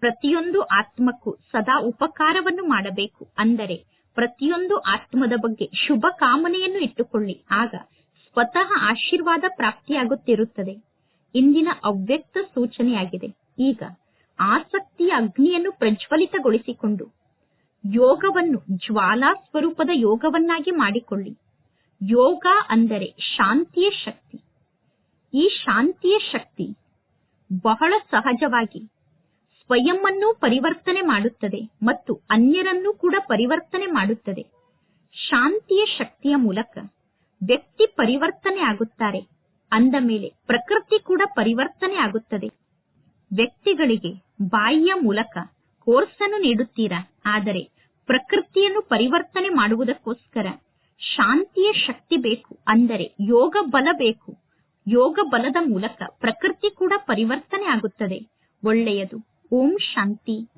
ಪ್ರತಿಯೊಂದು ಆತ್ಮಕ್ಕೂ ಸದಾ ಉಪಕಾರವನ್ನು ಮಾಡಬೇಕು. ಅಂದರೆ ಪ್ರತಿಯೊಂದು ಆತ್ಮದ ಬಗ್ಗೆ ಶುಭ ಕಾಮನೆಯನ್ನು ಇಟ್ಟುಕೊಳ್ಳಿ. ಆಗ ಸ್ವತಃ ಆಶೀರ್ವಾದ ಪ್ರಾಪ್ತಿಯಾಗುತ್ತಿರುತ್ತದೆ. ಇಂದಿನ ಅವ್ಯಕ್ತ ಸೂಚನೆಯಾಗಿದೆ. ಈಗ ಆಸಕ್ತಿಯ ಅಗ್ನಿಯನ್ನು ಪ್ರಜ್ವಲಿತಗೊಳಿಸಿಕೊಂಡು ಯೋಗವನ್ನು ಜ್ವಾಲಾ ಸ್ವರೂಪದ ಯೋಗವನ್ನಾಗಿ ಮಾಡಿಕೊಳ್ಳಿ. ಯೋಗ ಅಂದರೆ ಶಾಂತಿಯ ಶಕ್ತಿ. ಈ ಶಾಂತಿಯ ಶಕ್ತಿ ಬಹಳ ಸಹಜವಾಗಿ ಸ್ವಯಂವನ್ನು ಪರಿವರ್ತನೆ ಮಾಡುತ್ತದೆ ಮತ್ತು ಅನ್ಯರನ್ನು ಕೂಡ ಪರಿವರ್ತನೆ ಮಾಡುತ್ತದೆ. ಶಾಂತಿಯ ಶಕ್ತಿಯ ಮೂಲಕ ವ್ಯಕ್ತಿ ಪರಿವರ್ತನೆ ಆಗುತ್ತಾರೆ. ಅಂದ ಮೇಲೆ ಪ್ರಕೃತಿ ಕೂಡ ಪರಿವರ್ತನೆ ಆಗುತ್ತದೆ. ವ್ಯಕ್ತಿಗಳಿಗೆ ಬಾಯಿಯ ಮೂಲಕ ಕೋರ್ಸ್ ಅನ್ನು ನೀಡುತ್ತೀರಾ? ಆದರೆ ಪ್ರಕೃತಿಯನ್ನು ಪರಿವರ್ತನೆ ಮಾಡುವುದಕ್ಕೋಸ್ಕರ ಶಾಂತಿಯ ಶಕ್ತಿ ಬೇಕು. ಅಂದರೆ ಯೋಗ ಬಲ ಬೇಕು. ಯೋಗ ಬಲದ ಮೂಲಕ ಪ್ರಕೃತಿ ಕೂಡ ಪರಿವರ್ತನೆ ಆಗುತ್ತದೆ. ಒಳ್ಳೆಯದು. ಓಂ ಶಾಂತಿ.